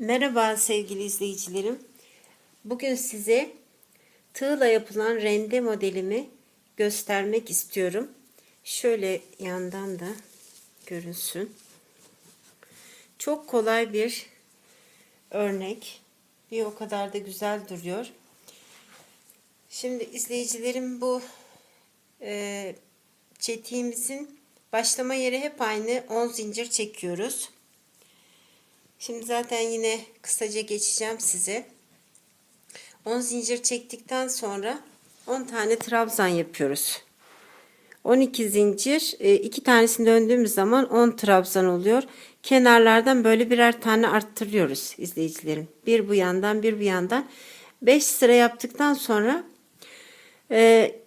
Merhaba sevgili izleyicilerim. Bugün size tığla yapılan rende modelimi göstermek istiyorum. Şöyle yandan da görünsün. Çok kolay bir örnek. Bir o kadar da güzel duruyor. Şimdi izleyicilerim bu e, çetiğimizin başlama yeri hep aynı 10 zincir çekiyoruz. Şimdi zaten yine kısaca geçeceğim size. 10 zincir çektikten sonra 10 tane trabzan yapıyoruz. 12 zincir, e, iki tanesini döndüğümüz zaman 10 trabzan oluyor. Kenarlardan böyle birer tane arttırıyoruz izleyicilerim. Bir bu yandan, bir bu yandan. 5 sıra yaptıktan sonra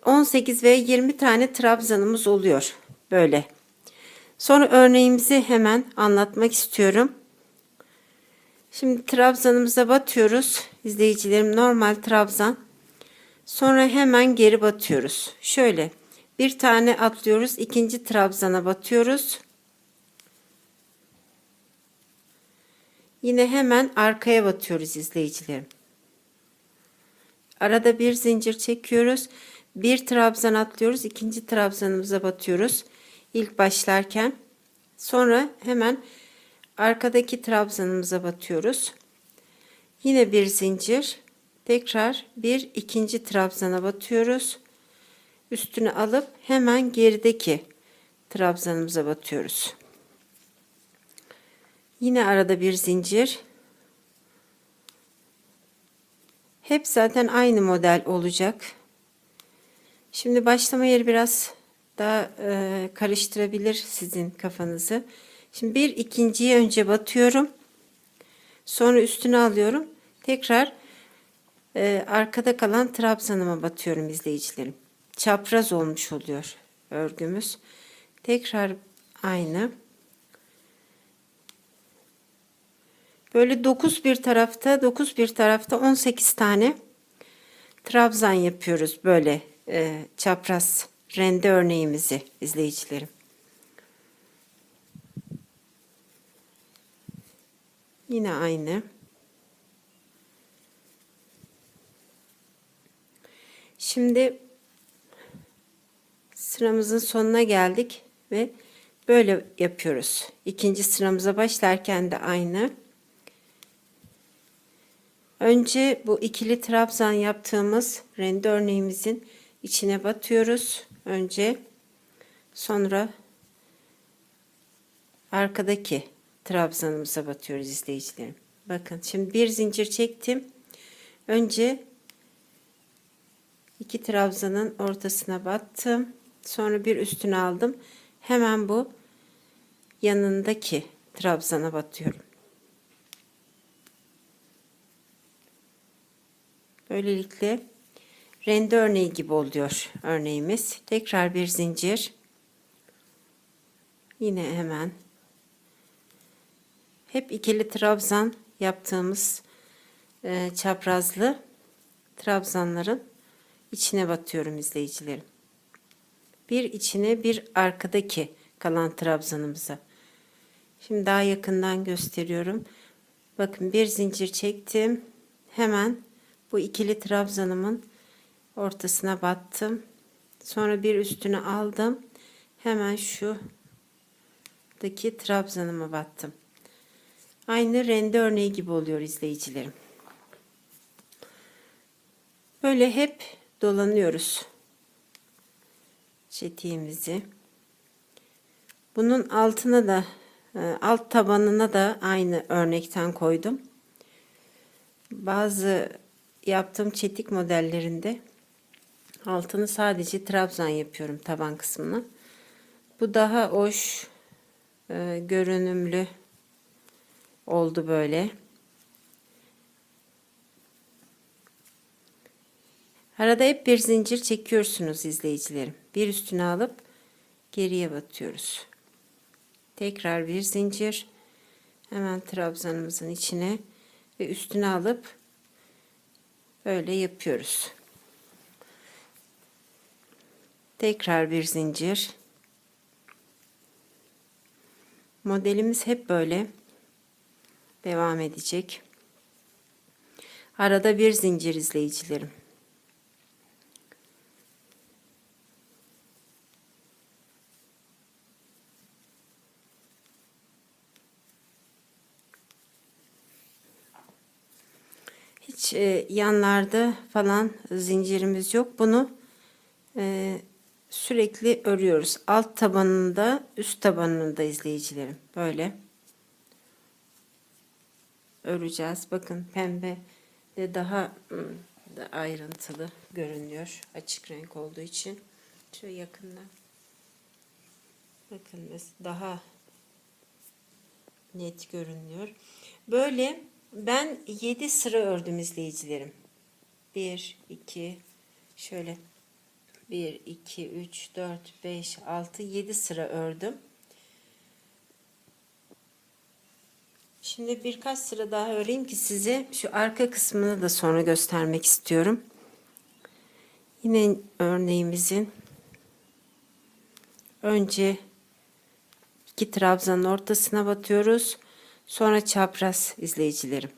18 ve 20 tane trabzanımız oluyor. Böyle. Sonra örneğimizi hemen anlatmak istiyorum. Şimdi trabzanımıza batıyoruz. İzleyicilerim normal trabzan. Sonra hemen geri batıyoruz. Şöyle bir tane atlıyoruz. ikinci trabzana batıyoruz. Yine hemen arkaya batıyoruz izleyicilerim. Arada bir zincir çekiyoruz. Bir trabzan atlıyoruz. ikinci trabzanımıza batıyoruz. İlk başlarken. Sonra hemen arkadaki trabzanımıza batıyoruz. Yine bir zincir. Tekrar bir ikinci trabzana batıyoruz. Üstüne alıp hemen gerideki trabzanımıza batıyoruz. Yine arada bir zincir. Hep zaten aynı model olacak. Şimdi başlama yeri biraz daha e, karıştırabilir sizin kafanızı. Şimdi bir ikinciyi önce batıyorum. Sonra üstüne alıyorum. Tekrar e, arkada kalan trabzanıma batıyorum izleyicilerim. Çapraz olmuş oluyor örgümüz. Tekrar aynı. Böyle 9 bir tarafta 9 bir tarafta 18 tane trabzan yapıyoruz böyle e, çapraz rende örneğimizi izleyicilerim. Yine aynı. Şimdi sıramızın sonuna geldik ve böyle yapıyoruz. İkinci sıramıza başlarken de aynı. Önce bu ikili trabzan yaptığımız rende örneğimizin içine batıyoruz. Önce sonra arkadaki trabzanımıza batıyoruz izleyicilerim. Bakın şimdi bir zincir çektim. Önce iki trabzanın ortasına battım. Sonra bir üstüne aldım. Hemen bu yanındaki trabzana batıyorum. Böylelikle rende örneği gibi oluyor örneğimiz. Tekrar bir zincir. Yine hemen hep ikili trabzan yaptığımız e, çaprazlı trabzanların içine batıyorum izleyicilerim. Bir içine bir arkadaki kalan trabzanımıza. Şimdi daha yakından gösteriyorum. Bakın bir zincir çektim. Hemen bu ikili trabzanımın ortasına battım. Sonra bir üstüne aldım. Hemen şu daki trabzanıma battım. Aynı rende örneği gibi oluyor izleyicilerim. Böyle hep dolanıyoruz çetiğimizi. Bunun altına da e, alt tabanına da aynı örnekten koydum. Bazı yaptığım çetik modellerinde altını sadece trabzan yapıyorum taban kısmını. Bu daha hoş, e, görünümlü oldu böyle. Arada hep bir zincir çekiyorsunuz izleyicilerim. Bir üstüne alıp geriye batıyoruz. Tekrar bir zincir. Hemen trabzanımızın içine ve üstüne alıp böyle yapıyoruz. Tekrar bir zincir. Modelimiz hep böyle. Devam edecek. Arada bir zincir izleyicilerim. Hiç e, yanlarda falan zincirimiz yok. Bunu e, sürekli örüyoruz. Alt tabanında, üst tabanında izleyicilerim. Böyle öreceğiz. Bakın pembe de daha ım, da ayrıntılı görünüyor. Açık renk olduğu için. Şöyle yakından. Bakın daha net görünüyor. Böyle ben 7 sıra ördüm izleyicilerim. 1, 2, şöyle 1, 2, 3, 4, 5, 6, 7 sıra ördüm. Şimdi birkaç sıra daha öreyim ki size şu arka kısmını da sonra göstermek istiyorum. Yine örneğimizin önce iki trabzanın ortasına batıyoruz. Sonra çapraz izleyicilerim.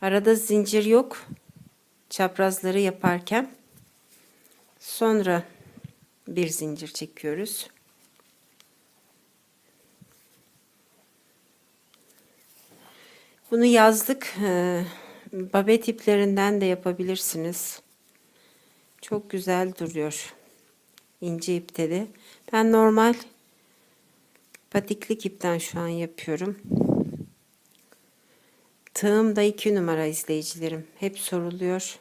Arada zincir yok. Çaprazları yaparken sonra bir zincir çekiyoruz. Bunu yazlık e, babet iplerinden de yapabilirsiniz. Çok güzel duruyor. İnce ipte de. Ben normal patiklik ipten şu an yapıyorum. Tığım da 2 numara izleyicilerim. Hep soruluyor.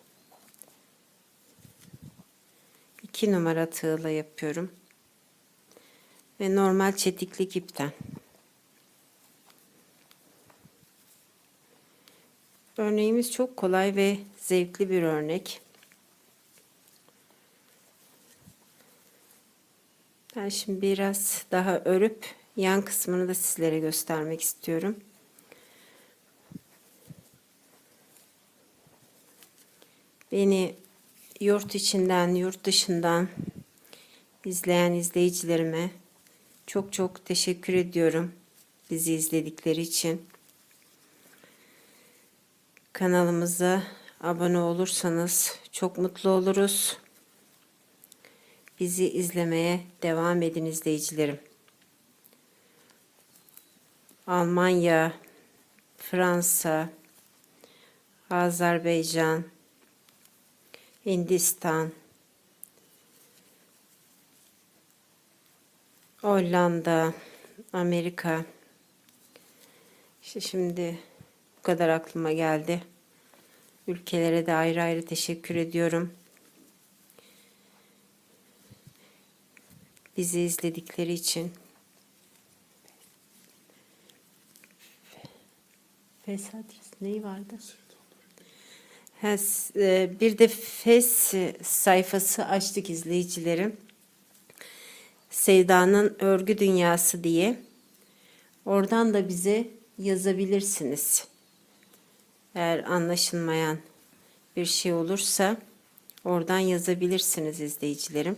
2 numara tığla yapıyorum. Ve normal çetiklik ipten. Örneğimiz çok kolay ve zevkli bir örnek. Ben şimdi biraz daha örüp yan kısmını da sizlere göstermek istiyorum. Beni yurt içinden, yurt dışından izleyen izleyicilerime çok çok teşekkür ediyorum bizi izledikleri için. Kanalımıza abone olursanız çok mutlu oluruz. Bizi izlemeye devam edin izleyicilerim. Almanya, Fransa, Azerbaycan, Hindistan, Hollanda, Amerika. İşte şimdi kadar aklıma geldi. Ülkelere de ayrı ayrı teşekkür ediyorum. Bizi izledikleri için. Fes adresi neyi vardı? E, Bir de Fes sayfası açtık izleyicilerim. Sevda'nın Örgü Dünyası diye. Oradan da bize yazabilirsiniz. Eğer anlaşılmayan bir şey olursa oradan yazabilirsiniz izleyicilerim.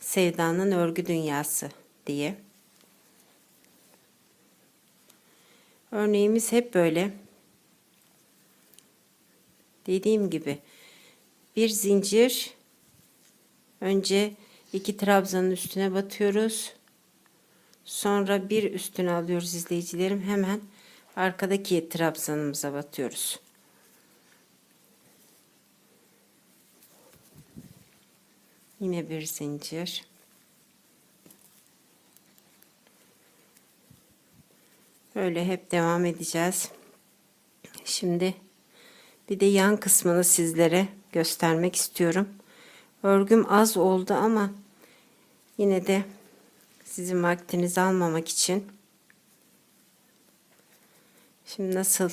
Sevda'nın Örgü Dünyası diye. Örneğimiz hep böyle. Dediğim gibi bir zincir önce iki trabzanın üstüne batıyoruz. Sonra bir üstüne alıyoruz izleyicilerim. Hemen arkadaki trabzanımıza batıyoruz. Yine bir zincir. Öyle hep devam edeceğiz. Şimdi bir de yan kısmını sizlere göstermek istiyorum. Örgüm az oldu ama yine de sizin vaktinizi almamak için şimdi nasıl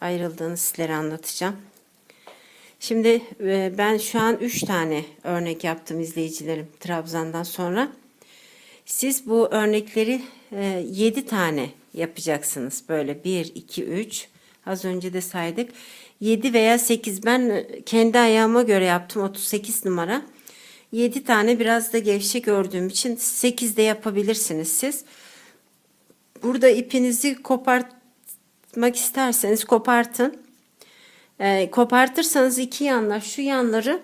ayrıldığını sizlere anlatacağım. Şimdi e, ben şu an 3 tane örnek yaptım izleyicilerim Trabzan'dan sonra. Siz bu örnekleri 7 tane yapacaksınız. Böyle 1, 2, 3. Az önce de saydık. 7 veya 8 ben e, kendi ayağıma göre yaptım 38 numara. 7 tane biraz da gevşek ördüğüm için 8 de yapabilirsiniz siz. Burada ipinizi kopartmak isterseniz kopartın. Ee, kopartırsanız iki yanlar şu yanları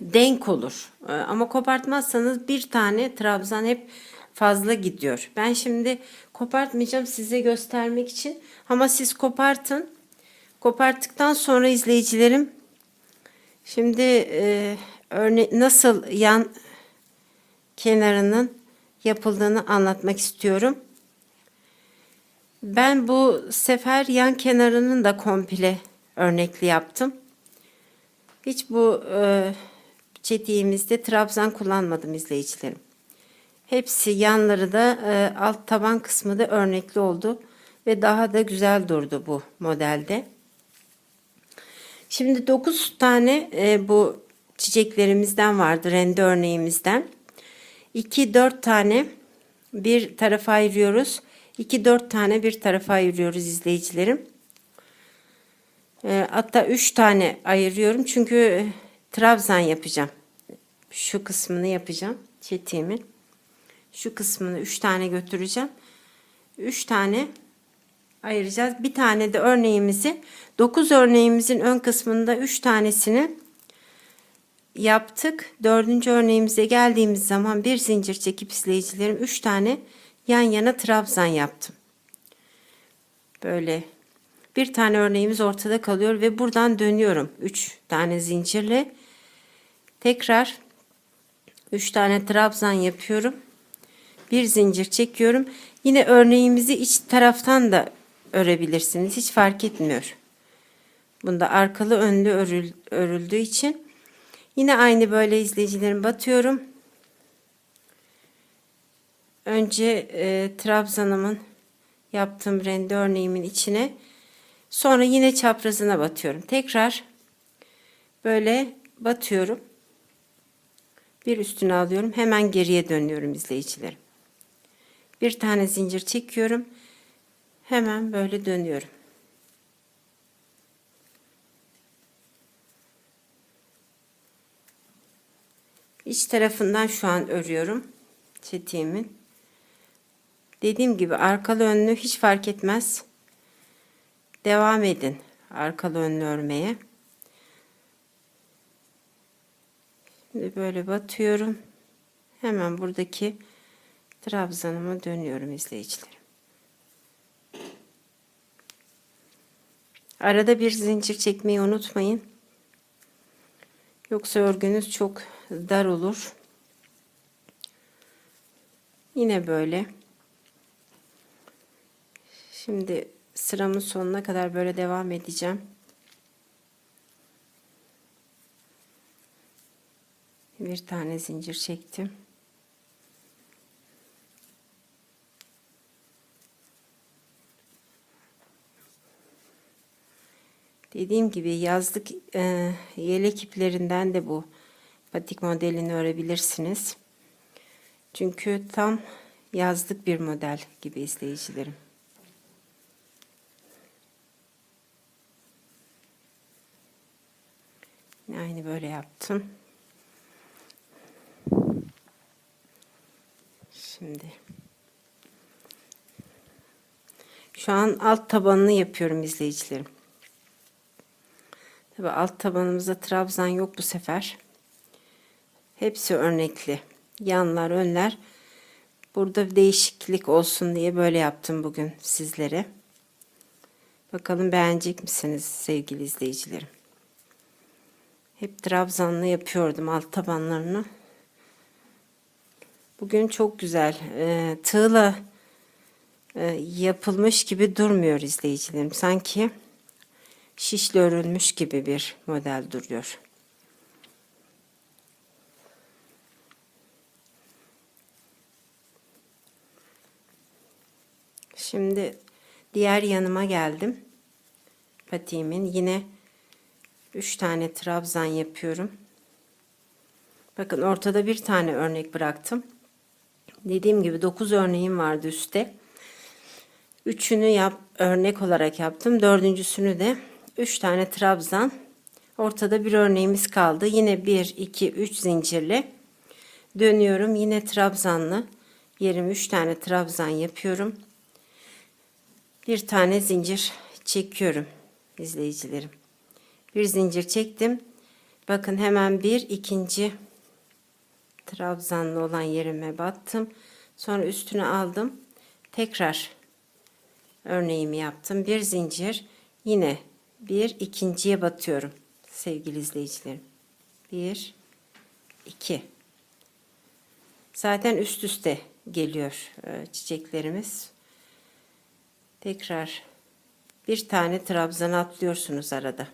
denk olur. Ee, ama kopartmazsanız bir tane trabzan hep fazla gidiyor. Ben şimdi kopartmayacağım size göstermek için. Ama siz kopartın. Koparttıktan sonra izleyicilerim şimdi e, örne nasıl yan kenarının yapıldığını anlatmak istiyorum. Ben bu sefer yan kenarının da komple örnekli yaptım. Hiç bu e, çetiğimizde trabzan kullanmadım izleyicilerim. Hepsi yanları da e, alt taban kısmı da örnekli oldu ve daha da güzel durdu bu modelde. Şimdi 9 tane e, bu çiçeklerimizden vardı rende örneğimizden. 2-4 tane bir tarafa ayırıyoruz. 2-4 tane bir tarafa ayırıyoruz izleyicilerim. E, hatta 3 tane ayırıyorum çünkü e, trabzan yapacağım. Şu kısmını yapacağım çetiğimin. Şu kısmını 3 tane götüreceğim. 3 tane ayıracağız. Bir tane de örneğimizi 9 örneğimizin ön kısmında 3 tanesini yaptık. Dördüncü örneğimize geldiğimiz zaman bir zincir çekip izleyicilerim 3 tane yan yana trabzan yaptım. Böyle bir tane örneğimiz ortada kalıyor ve buradan dönüyorum 3 tane zincirle. Tekrar 3 tane trabzan yapıyorum. Bir zincir çekiyorum. Yine örneğimizi iç taraftan da örebilirsiniz. Hiç fark etmiyor. Bunda arkalı önlü örül, örüldüğü için yine aynı böyle izleyicilerim batıyorum. Önce e, trabzanımın yaptığım rende örneğimin içine sonra yine çaprazına batıyorum. Tekrar böyle batıyorum. Bir üstüne alıyorum. Hemen geriye dönüyorum izleyicilerim. Bir tane zincir çekiyorum. Hemen böyle dönüyorum. İç tarafından şu an örüyorum çetiğimin. Dediğim gibi arkalı önlü hiç fark etmez. Devam edin arkalı önlü örmeye. Şimdi böyle batıyorum. Hemen buradaki trabzanıma dönüyorum izleyicilerim. Arada bir zincir çekmeyi unutmayın. Yoksa örgünüz çok dar olur. Yine böyle. Şimdi sıramın sonuna kadar böyle devam edeceğim. Bir tane zincir çektim. Dediğim gibi yazlık e, yelek iplerinden de bu patik modelini örebilirsiniz. Çünkü tam yazlık bir model gibi izleyicilerim. Aynı böyle yaptım. Şimdi şu an alt tabanını yapıyorum izleyicilerim. Tabi alt tabanımızda trabzan yok bu sefer. Hepsi örnekli. Yanlar, önler. Burada değişiklik olsun diye böyle yaptım bugün sizlere. Bakalım beğenecek misiniz sevgili izleyicilerim? Hep trabzanlı yapıyordum alt tabanlarını. Bugün çok güzel. E, tığla e, yapılmış gibi durmuyor izleyicilerim. Sanki şişle örülmüş gibi bir model duruyor. Şimdi diğer yanıma geldim. Patiğimin yine 3 tane trabzan yapıyorum. Bakın ortada bir tane örnek bıraktım. Dediğim gibi 9 örneğim vardı üstte. Üçünü yap, örnek olarak yaptım. Dördüncüsünü de 3 tane trabzan. Ortada bir örneğimiz kaldı. Yine 1, 2, 3 zincirli. Dönüyorum. Yine trabzanlı. Yerim 3 tane trabzan yapıyorum. bir tane zincir çekiyorum izleyicilerim. Bir zincir çektim. Bakın hemen bir ikinci trabzanlı olan yerime battım. Sonra üstüne aldım. Tekrar örneğimi yaptım. Bir zincir yine bir ikinciye batıyorum sevgili izleyicilerim. Bir, iki. Zaten üst üste geliyor e, çiçeklerimiz. Tekrar bir tane trabzan atlıyorsunuz arada.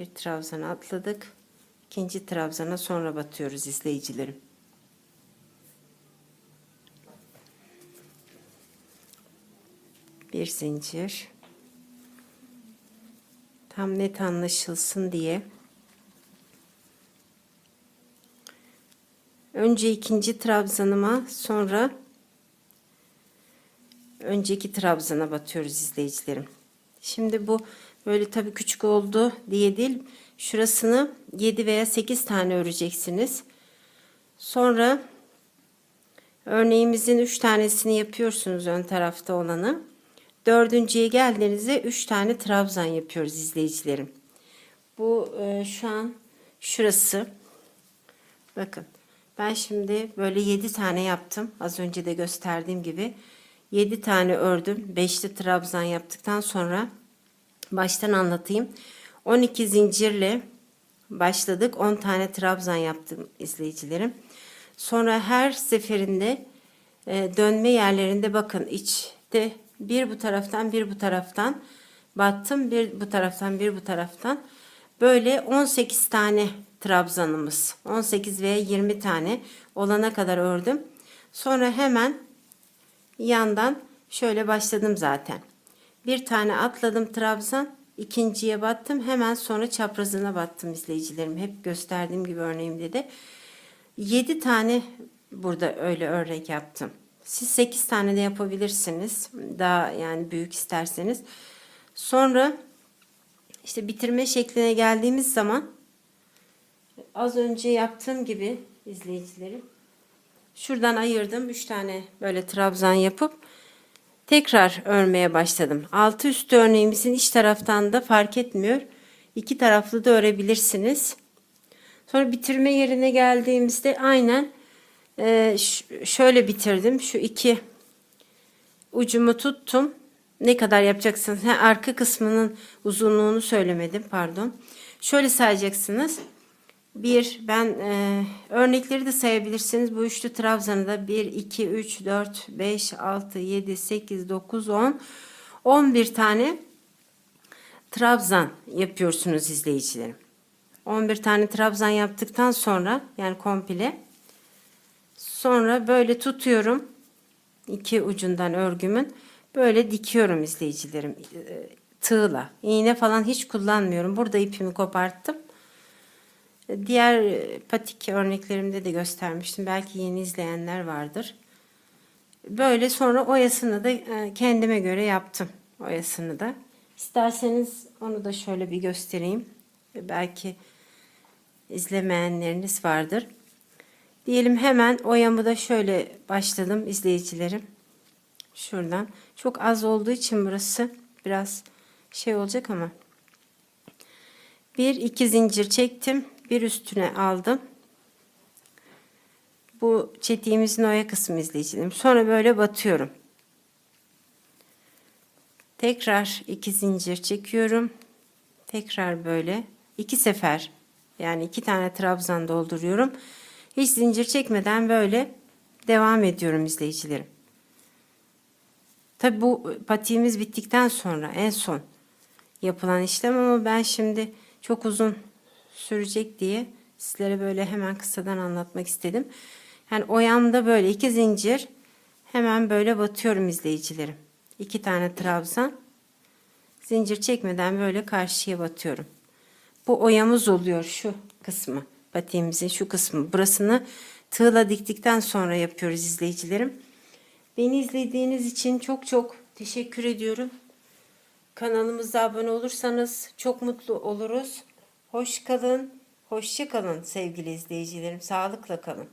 Bir trabzan atladık. İkinci trabzana sonra batıyoruz izleyicilerim. Bir zincir. Tam net anlaşılsın diye. Önce ikinci trabzanıma sonra önceki trabzana batıyoruz izleyicilerim. Şimdi bu böyle tabii küçük oldu diye değil. Şurasını 7 veya 8 tane öreceksiniz. Sonra örneğimizin 3 tanesini yapıyorsunuz ön tarafta olanı. Dördüncüye geldiğinizde 3 tane trabzan yapıyoruz izleyicilerim. Bu e, şu an şurası. Bakın. Ben şimdi böyle 7 tane yaptım. Az önce de gösterdiğim gibi. 7 tane ördüm. 5'li trabzan yaptıktan sonra baştan anlatayım. 12 zincirle başladık. 10 tane trabzan yaptım izleyicilerim. Sonra her seferinde e, dönme yerlerinde bakın içte bir bu taraftan bir bu taraftan battım. Bir bu taraftan bir bu taraftan. Böyle 18 tane trabzanımız. 18 veya 20 tane olana kadar ördüm. Sonra hemen yandan şöyle başladım zaten. Bir tane atladım trabzan. ikinciye battım. Hemen sonra çaprazına battım izleyicilerim. Hep gösterdiğim gibi örneğimde de. 7 tane burada öyle örnek yaptım. Siz 8 tane de yapabilirsiniz. Daha yani büyük isterseniz. Sonra işte bitirme şekline geldiğimiz zaman az önce yaptığım gibi izleyicilerim şuradan ayırdım 3 tane böyle trabzan yapıp tekrar örmeye başladım. Altı üstü örneğimizin iç taraftan da fark etmiyor. İki taraflı da örebilirsiniz. Sonra bitirme yerine geldiğimizde aynen e, şöyle bitirdim. Şu iki ucumu tuttum. Ne kadar yapacaksınız? Ha, arka kısmının uzunluğunu söylemedim pardon. Şöyle sayacaksınız. Bir, ben e, örnekleri de sayabilirsiniz. Bu üçlü trabzanı da 1, 2, 3, 4, 5, 6, 7, 8, 9, 10, 11 tane trabzan yapıyorsunuz izleyicilerim. 11 tane trabzan yaptıktan sonra yani komple sonra böyle tutuyorum iki ucundan örgümün böyle dikiyorum izleyicilerim e, tığla iğne falan hiç kullanmıyorum burada ipimi koparttım Diğer patik örneklerimde de göstermiştim. Belki yeni izleyenler vardır. Böyle sonra oyasını da e, kendime göre yaptım. Oyasını da. İsterseniz onu da şöyle bir göstereyim. Belki izlemeyenleriniz vardır. Diyelim hemen oyamı da şöyle başladım izleyicilerim. Şuradan. Çok az olduğu için burası biraz şey olacak ama. Bir iki zincir çektim bir üstüne aldım. Bu çetiğimizin oya kısmı izleyicilerim. Sonra böyle batıyorum. Tekrar iki zincir çekiyorum. Tekrar böyle iki sefer yani iki tane trabzan dolduruyorum. Hiç zincir çekmeden böyle devam ediyorum izleyicilerim. Tabi bu patiğimiz bittikten sonra en son yapılan işlem ama ben şimdi çok uzun sürecek diye sizlere böyle hemen kısadan anlatmak istedim. Yani oyamda böyle iki zincir hemen böyle batıyorum izleyicilerim. İki tane trabzan zincir çekmeden böyle karşıya batıyorum. Bu oyamız oluyor şu kısmı patiğimizin şu kısmı. Burasını tığla diktikten sonra yapıyoruz izleyicilerim. Beni izlediğiniz için çok çok teşekkür ediyorum. Kanalımıza abone olursanız çok mutlu oluruz. Hoş kalın, hoşça kalın sevgili izleyicilerim. Sağlıkla kalın.